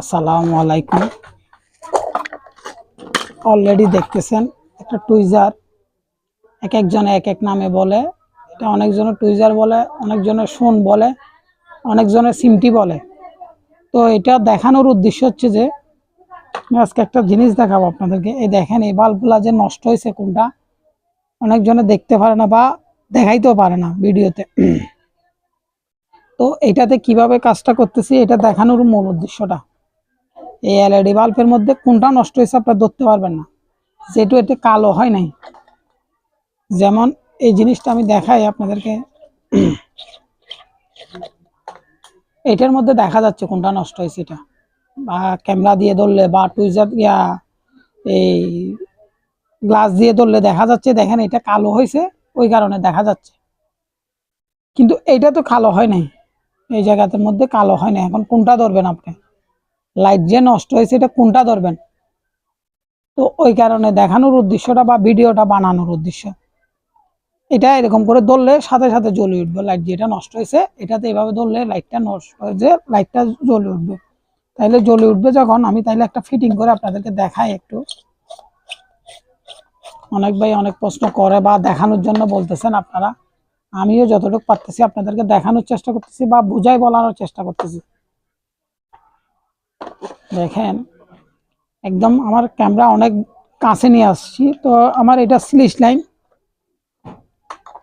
আসসালামু আলাইকুম। অলরেডি দেখতেছেন, একটা টুইজার এক একজনে এক এক নামে বলে, এটা অনেকজনে টুইজার বলে অনেকজনে শোন বলে অনেকজনে সিমটি বলে। তো এটা দেখানোর উদ্দেশ্য হচ্ছে যে আজকে একটা জিনিস দেখাবো আপনাদেরকে। এই দেখেন, এই বাল্বগুলা যে নষ্ট হয়েছে কোনটা, অনেকজনে দেখতে পারে না বা দেখাইতেও পারে না ভিডিওতে। তো এটাতে কীভাবে কাজটা করতেছি, এটা দেখানোর মূল উদ্দেশ্যটা। এই এলইডি বাল্বের মধ্যে কোনটা নষ্ট হয়েছে আপনারা ধরতে পারবেন না। যেহেতু এটা কালো হয় নাই। যেমন এই জিনিসটা আমি দেখাই আপনাদেরকে। এটার মধ্যে দেখা যাচ্ছে কোনটা নষ্ট হয়েছে এটা। বা ক্যামেরা দিয়ে ধরলে বা টুইজার ইয়া এই গ্লাস দিয়ে ধরলে দেখা যাচ্ছে, দেখেন এটা কালো হয়েছে, ওই কারণে দেখা যাচ্ছে। কিন্তু এটা তো কালো হয় নাই। এই জায়গাটার মধ্যে কালো হয় না এখন কোনটা ধরবেন আপনি? লাইট যে নষ্ট হয়েছে, এটা কোনটা ধরবেন? তো ওই কারণে দেখানোর উদ্দেশ্যটা বা ভিডিওটা বানানোর উদ্দেশ্য। এটা এরকম করে ধরলে সাথে সাথে জ্বলে উঠবে লাইট যেটা নষ্ট হয়েছে, এটাতে এভাবে ধরলে লাইটটা নষ্ট হয়ে যে লাইটটা জ্বলে উঠবে। তাইলে জ্বলে উঠবে যখন, আমি তাইলে একটা ফিটিং করে আপনাদেরকে দেখাই একটু। অনেক ভাই অনেক প্রশ্ন করে বা দেখানোর জন্য বলতেছেন আপনারা। আমিও যতটুকু পারতেছি আপনাদেরকে দেখানোর চেষ্টা করতেছি বা বুঝাই বলানোর চেষ্টা করতেছি। দেখেন, একদম আমার ক্যামেরা অনেক কাছে নিয়ে আসছি, তো আমার এটা স্লিশ লাইন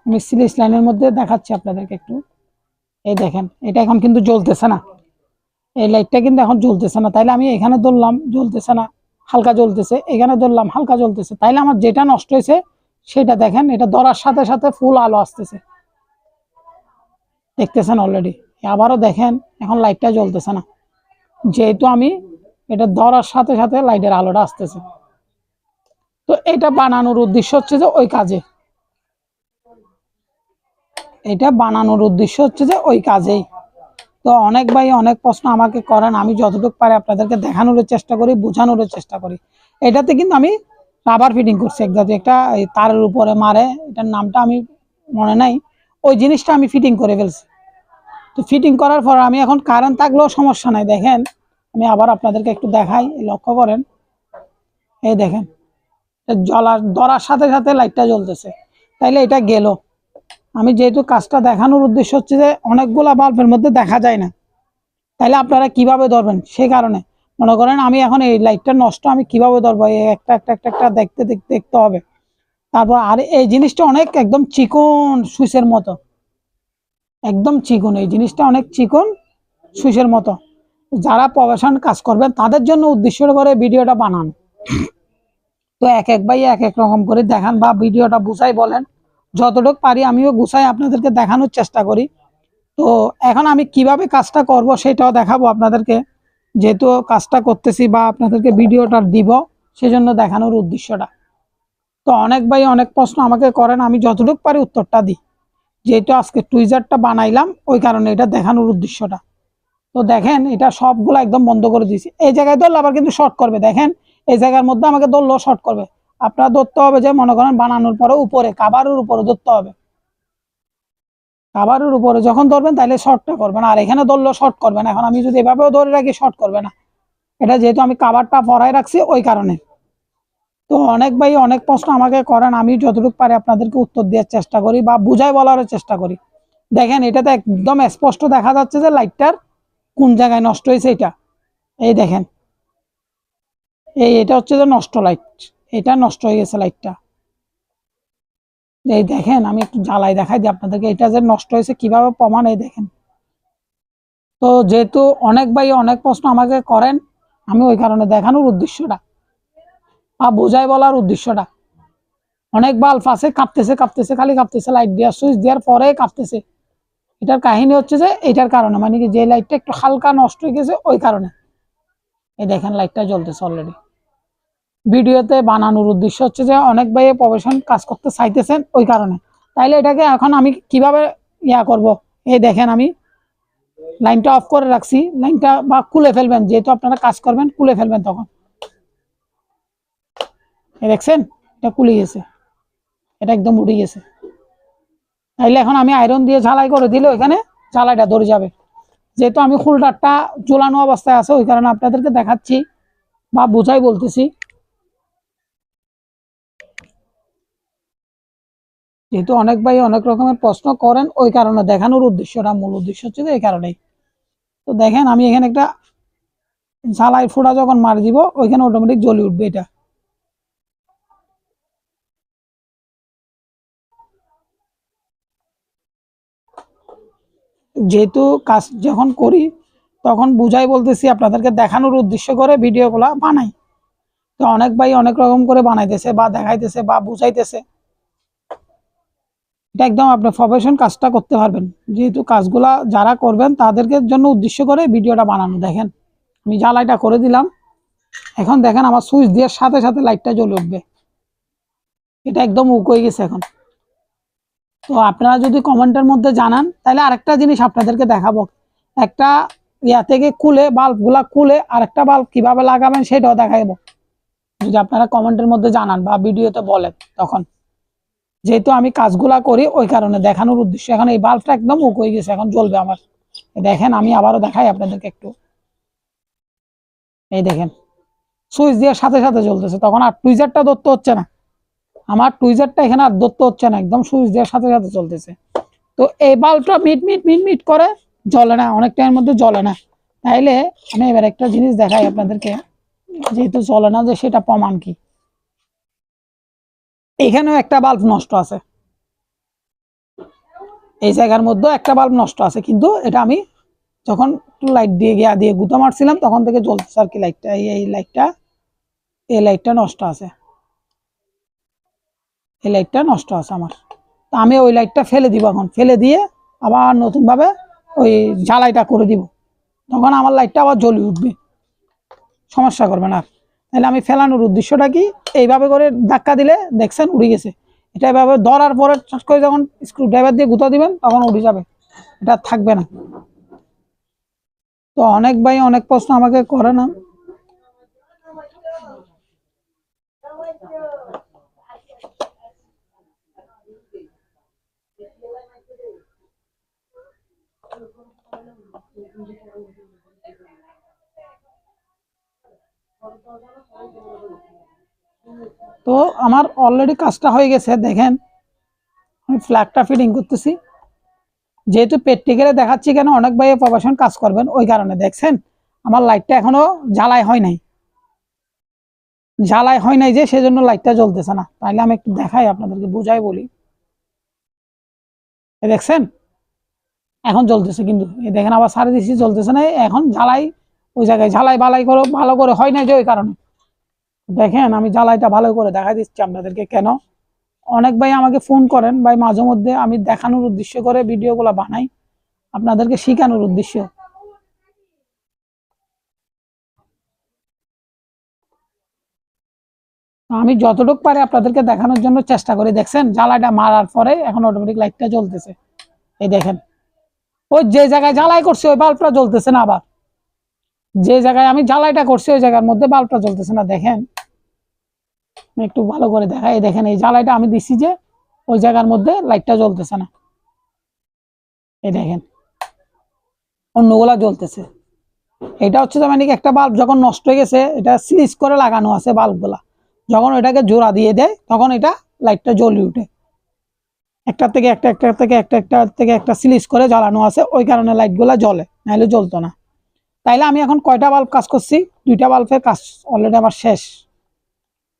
আমি স্লিশ লাইনের মধ্যে দেখাচ্ছি আপনাদেরকে একটু। এই দেখেন, এটা এখন কিন্তু জ্বলতেছে না। এই লাইটটা কিন্তু এখন জ্বলতেছে না। তাইলে আমি এখানে ধরলাম, জ্বলতেছে না, হালকা জ্বলতেছে। এখানে ধরলাম, হালকা জ্বলতেছে। তাইলে আমার যেটা নষ্ট হয়েছে, সেটা দেখেন, এটা ধরার সাথে সাথে ফুল আলো আসতেছে। দেখতেছেন অলরেডি আবারও দেখেন, এখন লাইটটা জ্বলতেছে না। যেহেতু আমি এটা ধরার সাথে সাথে লাইটের আলোটা আসতেছে। তো এটা বানানোর উদ্দেশ্য হচ্ছে যে ওই কাজে। এটা বানানোর উদ্দেশ্য হচ্ছে যে ওই কাজেই। তো অনেক ভাই অনেক প্রশ্ন আমাকে করেন, আমি যতটুকু পারি আপনাদেরকে দেখানোর চেষ্টা করি বোঝানোর চেষ্টা করি। এটাতে কিন্তু আমি রাবার ফিটিং করছি এক জাতীয় একটা তারের উপরে মারে, এটার নামটা আমি মনে নাই। ওই জিনিসটা আমি ফিটিং করে ফেলছি। তো ফিটিং করার পর আমি এখন কারেন্ট থাকলেও সমস্যা নাই, দেখেন। আমি আবার আপনাদেরকে একটু দেখাই, লক্ষ্য করেন। এই দেখেন জলার ধরার সাথে সাথে লাইটটা জ্বলতেছে। তাইলে এটা গেল। আমি যেহেতু কাজটা দেখানোর উদ্দেশ্য হচ্ছে যে, অনেকগুলা বাল্বের মধ্যে দেখা যায় না। তাইলে আপনারা কীভাবে ধরবেন? সেই কারণে। মনে করেন আমি এখন এই লাইটটা নষ্ট, আমি কীভাবে ধরবো? একটা একটা একটা একটা দেখতে দেখতে দেখতে হবে। তারপর আর এই জিনিসটা অনেক একদম চিকন সুইচের মতো। একদম চিকন, এই জিনিসটা অনেক চিকন সুইসের মতো। যারা প্রফেশন কাজ করবেন, তাদের জন্য উদ্দেশ্য করে ভিডিওটা বানান। তো এক এক ভাই এক এক রকম করে দেখান বা ভিডিওটা বুঝাই বলেন। যতটুকু পারি আমিও গুছাই আপনাদেরকে দেখানোর চেষ্টা করি। তো এখন আমি কীভাবে কাজটা করব সেটাও দেখাবো আপনাদেরকে। যেহেতু কাজটা করতেছি বা আপনাদেরকে ভিডিওটা দিব, সেজন্য দেখানোর উদ্দেশ্যটা। তো অনেক ভাই অনেক প্রশ্ন আমাকে করেন, আমি যতটুকু পারি উত্তরটা দিই। যেহেতু আজকে টুইজারটা বানাইলাম, ওই কারণে এটা দেখানোর উদ্দেশ্যটা। তো দেখেন, এটা সবগুলো একদম বন্ধ করে দিয়েছি। এই জায়গায় ধরলে আবার কিন্তু শর্ট করবে। দেখেন, এই জায়গার মধ্যে আমাকে ধরলেও শর্ট করবে। আপনারা ধরতে হবে যে, মনে করেন বানানোর পরে উপরে কাবারের উপরে ধরতে হবে। কাবারের উপরে যখন ধরবেন, তাহলে শর্টটা করবেন। আর এখানে ধরলেও শর্ট করবেন এখন আমি যদি এভাবেও ধরে রাখি শর্ট করবে না। এটা যেহেতু আমি কাবারটা পরাই রাখছি, ওই কারণে। তো অনেক ভাই অনেক প্রশ্ন আমাকে করেন, আমি যতটুকু পারি আপনাদেরকে উত্তর দেওয়ার চেষ্টা করি বা বুঝাই বলারও চেষ্টা করি। দেখেন এটাতে একদম স্পষ্ট দেখা যাচ্ছে যে লাইটটার কোন জায়গায় নষ্ট হয়েছে এটা। এই দেখেন, এই এটা হচ্ছে যে নষ্ট লাইট, এটা নষ্ট হয়ে গেছে লাইটটা। এই দেখেন, আমি একটু জ্বালাই দেখাই দিই আপনাদেরকে, এটা যে নষ্ট হয়েছে কীভাবে প্রমাণ, এই দেখেন। তো যেহেতু অনেক ভাই অনেক প্রশ্ন আমাকে করেন, আমি ওই কারণে দেখানোর উদ্দেশ্যটা। বা বোঝাই বলার উদ্দেশ্যটা। অনেক বাল্ব আছে কাঁপতেছে কাঁপতেছে, খালি কাঁপতেছে লাইট দেওয়ার সুইচ দেওয়ার পরে কাঁপতেছে। এটার কাহিনী হচ্ছে যে, এটার কারণে মানে কি যে লাইটটা একটু হালকা নষ্ট হয়ে গেছে, ওই কারণে। এই দেখেন লাইটটা জ্বলতেছে অলরেডি ভিডিওতে বানানোর উদ্দেশ্য হচ্ছে যে, অনেক ভাই প্রফেশন কাজ করতে চাইতেছেন, ওই কারণে। তাইলে এটাকে এখন আমি কীভাবে ইয়া করব? এই দেখেন আমি লাইনটা অফ করে রাখছি। লাইনটা বা খুলে ফেলবেন, যেহেতু আপনারা কাজ করবেন, খুলে ফেলবেন তখন। দেখছেন? এটা কুলে গেছে। এটা একদম উঠে গেছে। তাইলে এখন আমি আয়রন দিয়ে ঝালাই করে দিলে ওইখানে ঝালাইটা ধরে যাবে। যেহেতু আমি হোল্ডারটা ঝোলানো অবস্থায় আছে, ওই কারণে আপনাদেরকে দেখাচ্ছি বা বোঝাই বলতেছি। যেহেতু অনেক ভাই অনেক রকমের প্রশ্ন করেন, ওই কারণে দেখানোর উদ্দেশ্যটা, মূল উদ্দেশ্য হচ্ছে এই কারণেই। তো দেখেন, আমি এখানে একটা ঝালাই ফোড়া যখন মার দিব, ওইখানে অটোমেটিক জ্বলে উঠবে এটা। যেহেতু কাজ যখন করি, তখন বুঝাই বলতেছি, আপনাদেরকে দেখানোর উদ্দেশ্য করে ভিডিওগুলা বানাই। তো অনেক ভাই অনেক রকম করে বানাইতেছে, বা দেখাইতেছে, বা বুঝাইতেছে। এটা একদম আপনি প্রফেশন কাজটা করতে পারবেন। যেহেতু কাজগুলা যারা করবেন, তাদেরকে জন্য উদ্দেশ্য করে ভিডিওটা বানানো। দেখেন, আমি জ্বালাইটা করে দিলাম, এখন দেখেন আমার সুইচ দেওয়ার সাথে সাথে লাইটটা জ্বলে উঠবে। এটা একদম উক হয়ে গেছে এখন। তো আপনারা যদি কমেন্টের মধ্যে জানান, তাহলে আরেকটা জিনিস আপনাদেরকে দেখাবো। একটা ইয়া থেকে খুলে বাল্বগুলা খুলে আরেকটা বাল্ব কীভাবে লাগাবেন সেটাও দেখাবো। যদি আপনারা কমেন্টের মধ্যে জানান বা ভিডিওতে বলেন তখন। যেহেতু আমি কাজগুলা করি, ওই কারণে দেখানোর উদ্দেশ্য। এখন এই বাল্বটা একদম উক হয়ে গেছে, এখন জ্বলবে আমার। দেখেন, আমি আবারও দেখাই আপনাদেরকে একটু। এই দেখেন, সুইচ দিয়ে সাথে সাথে জ্বলতেছে, তখন আর টুইজারটা ধরতে হচ্ছে না। আমার টুইজারটা এখানে আর ধরতে হচ্ছে না, একদম সুইচ দেওয়ার সাথে সাথে চলতেছে। তো এই বাল্বটা মিট মিট মিট মিট করে জ্বলে না, অনেক টাইমের মধ্যে জ্বলে না। তাইলে আমি এবার একটা জিনিস দেখাই আপনাদেরকে, যেহেতু চলে না যে সেটা প্রমাণ কি। এখানেও একটা বাল্ব নষ্ট আছে। এই জায়গার মধ্যেও একটা বাল্ব নষ্ট আছে, কিন্তু এটা আমি যখন লাইট দিয়ে গিয়া, দিয়ে গুঁতো মারছিলাম, তখন থেকে জ্বলতেছে আর কি লাইটটা এই লাইটটা এই লাইটটা নষ্ট আছে। এই লাইটটা নষ্ট আছে আমার। তা আমি ওই লাইটটা ফেলে দিব এখন। ফেলে দিয়ে আবার নতুনভাবে ওই জ্বালাইটা করে দিব। তখন আমার লাইটটা আবার জ্বলে উঠবে। সমস্যা করবে না। তাহলে আমি ফেলানোর উদ্দেশ্যটা কি? এইভাবে করে ধাক্কা দিলে দেখছেন উড়ে গেছে। এটা এভাবে ধরার পরে চট করে যখন স্ক্রু ড্রাইভার দিয়ে গুঁতো দিবেন, তখন উড়ে যাবে। এটা থাকবে না। তো অনেক ভাই অনেক প্রশ্ন আমাকে করে না। তো আমার অলরেডি কাজটা হয়ে গেছে, দেখেন। আমি ফ্ল্যাগটা ফিটিং করতেছি। যেহেতু প্র্যাকটিক্যালে দেখাচ্ছি কেন, অনেক ভাই প্রফেশন কাজ করবেন, ওই কারণে। দেখছেন? আমার লাইটটা এখনও জ্বালাই হয় নাই। জ্বালাই হয় নাই যে, সেজন্য লাইটটা জ্বলতেছে না। তাইলে আমি একটু দেখাই, আপনাদেরকে বুঝাই বলি। দেখছেন? এখন জ্বলতেছে কিন্তু। দেখেন আবার সাড়ে দিচ্ছি জ্বলতেছে না এখন জ্বালাই, ওই জায়গায় ঝালাই বালাই করো, ভালো করে হয় না যে ওই কারণে। দেখেন আমি জ্বালাইটা ভালো করে দেখা দিচ্ছি আপনাদেরকে কেন। অনেক ভাই আমাকে ফোন করেন, ভাই মাঝে মধ্যে আমি দেখানোর উদ্দেশ্য করে ভিডিওগুলো বানাই, আপনাদেরকে শেখানোর উদ্দেশ্য। আমি যতটুকু পারি আপনাদেরকে দেখানোর জন্য চেষ্টা করি, দেখছেন? জ্বালাইটা মারার পরে এখন অটোমেটিক লাইটটা জ্বলতেছে। এই দেখেন। ওই যে জায়গায় জ্বালাই করছে, ওই বাল্বটা জ্বলতেছে না আবার। যে জায়গায় আমি জ্বালাইটা করছি, ওই জায়গার মধ্যে বাল্বটা জ্বলতেছে না, দেখেন। একটু ভালো করে দেখাই, দেখেন, এই জ্বালাইটা আমি দিছি যে, ওই জায়গার মধ্যে লাইটটা জ্বলতেছে না। এই দেখেন, অন্যগুলা জ্বলতেছে। এটা হচ্ছে মানে একটা বাল্ব যখন নষ্ট হয়ে গেছে, এটা সিরিজ করে লাগানো আছে বাল্বগুলা। যখন এটাকে জোড়া দিয়ে দেয়, তখন এটা লাইটটা জ্বলে উঠে। একটা থেকে একটা একটা থেকে একটা একটা থেকে একটা সিলিজ করে জ্বালানো আছে, ওই কারণে লাইটগুলো জ্বলে, নাহলে জ্বলতো না। তাইলে আমি এখন কয়টা বাল্ব কাজ করছি? দুইটা বাল্বের কাজ অলরেডি আমার শেষ।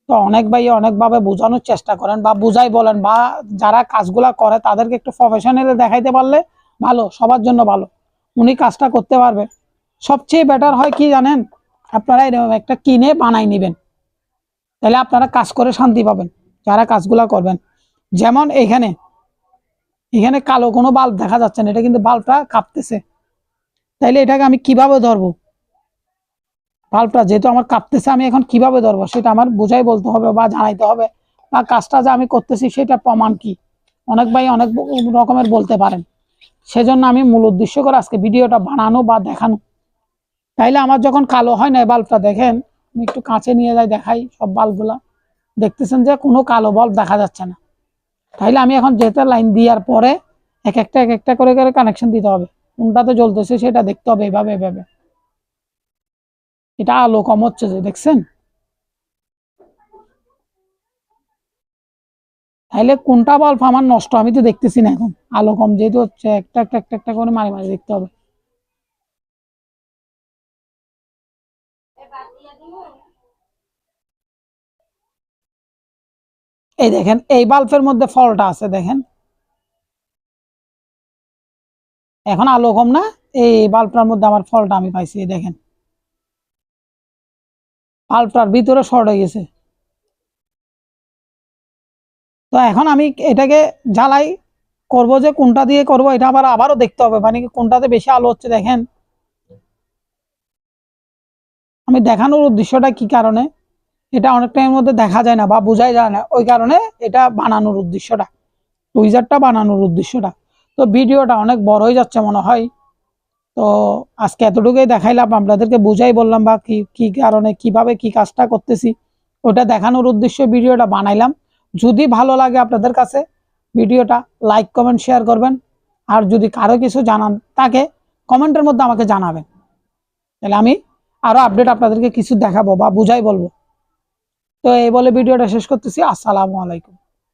তো অনেক ভাই অনেকভাবে বোঝানোর চেষ্টা করেন বা বুঝাই বলেন বা যারা কাজগুলা করে তাদেরকে একটু প্রফেশনালি দেখাইতে পারলে ভালো, সবার জন্য ভালো। উনি কাজটা করতে পারবে। সবচেয়ে বেটার হয় কি জানেন? আপনারা এরকম একটা কিনে বানাই নেবেন। তাহলে আপনারা কাজ করে শান্তি পাবেন, যারা কাজগুলা করবেন। যেমন এইখানে এখানে কালো কোনো বাল্ব দেখা যাচ্ছে না, এটা কিন্তু বাল্বটা কাঁপতেছে। তাইলে এটাকে আমি কীভাবে ধরবো? বাল্বটা যেহেতু আমার কাঁপতেছে, আমি এখন কীভাবে ধরবো? সেটা আমার বোঝাই বলতে হবে বা জানাইতে হবে। বা কাজটা যে আমি করতেছি, সেটা প্রমাণ কি? অনেক ভাই অনেক রকমের বলতে পারেন। সেজন্য আমি মূল উদ্দেশ্য করে আজকে ভিডিওটা বানানো বা দেখানো। তাইলে আমার যখন কালো হয় না বাল্বটা দেখেন, আমি একটু কাছে নিয়ে যাই, দেখাই সব বাল্বগুলা দেখতেছেন যে কোনো কালো বাল্ব দেখা যাচ্ছে না। তাইলে আমি এখন যেটা লাইন দেওয়ার পরে এক একটা এক একটা করে করে কানেকশন দিতে হবে। কোনটাতে জ্বলতেছে সেটা দেখতে হবে এভাবে এভাবে। এটা আলো কম হচ্ছে যে, দেখছেন? তাহলে কোনটা বাল্ব আমার নষ্ট আমি তো দেখতেছি না এখন। আলো কম যেহেতু হচ্ছে, একটা একটা একটা একটা করে মারি মারি দেখতে হবে। এই দেখেন, এই বাল্বের মধ্যে ফলটা আছে, দেখেন। এখন আলো কম না, এই বাল্বটার মধ্যে আমার ফলটা আমি পাইছি দেখেন। বাল্বটার ভিতরে শর্ট হয়ে গেছে। তো এখন আমি এটাকে জ্বালাই করব যে কোনটা দিয়ে করব, এটা আবার আবারও দেখতে হবে মানে কোনটাতে বেশি আলো হচ্ছে, দেখেন। আমি দেখানোর উদ্দেশ্যটা কি কারণে? এটা অনেক টাইমের মধ্যে দেখা যায় না বা বোঝাই যায় না। ওই কারণে এটা বানানোর উদ্দেশ্যটা। টুইজারটা বানানোর উদ্দেশ্যটা। তো ভিডিওটা অনেক বড় হয়ে যাচ্ছে মনে হয়। তো আজকে এতটুকুই দেখাইলাম, আপনাদেরকে বুঝাই বললাম বা কি কি কারণে, কীভাবে কি কাজটা করতেছি। ওটা দেখানোর উদ্দেশ্যে ভিডিওটা বানাইলাম। যদি ভালো লাগে আপনাদের কাছে ভিডিওটা, লাইক, কমেন্ট, শেয়ার করবেন। আর যদি কারও কিছু জানান তাকে কমেন্টের মধ্যে আমাকে জানাবেন। তাহলে আমি আরও আপডেট আপনাদেরকে কিছু দেখাবো বা বুঝাই বলব। তো এই বলে ভিডিওটা শেষ করতেছি। আসসালামু আলাইকুম।